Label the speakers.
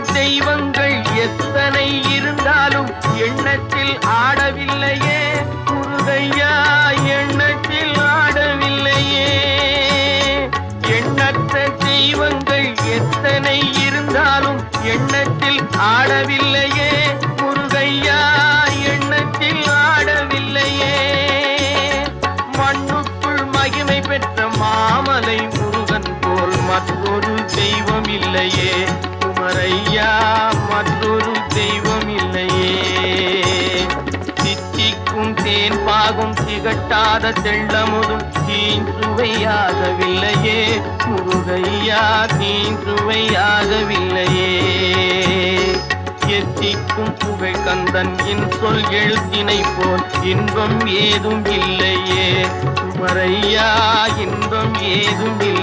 Speaker 1: தெய்வங்கள் எத்தனை இருந்தாலும் எண்ணத்தில் ஆடவில்லையே. முருகையா எண்ணத்தில் ஆடவில்லையே. எண்ணற்ற தெய்வங்கள் எத்தனை இருந்தாலும் எண்ணத்தில் ஆடவில்லையே. முருகையா எண்ணத்தில் ஆடவில்லையே. மண்ணுக்குள் மகிமை பெற்ற மாமலை முருகன் போல் மற்றொரு தெய்வம் இல்லையே. ஐயா மற்றொரு தெய்வம் இல்லையே சித்திக்கும் தேன் பாகும் திகட்டாத தெள்ளமுதும் தீஞ்சுவையாகவில்லையே முருகையா தீஞ்சுவையாகவில்லையே எத்திக்கும் புகழ் கந்தன் என் சொல் எழுத்தினை போல் இன்பம் ஏதும் இல்லையே. குமரையா இன்பம் ஏதும் இல்லை.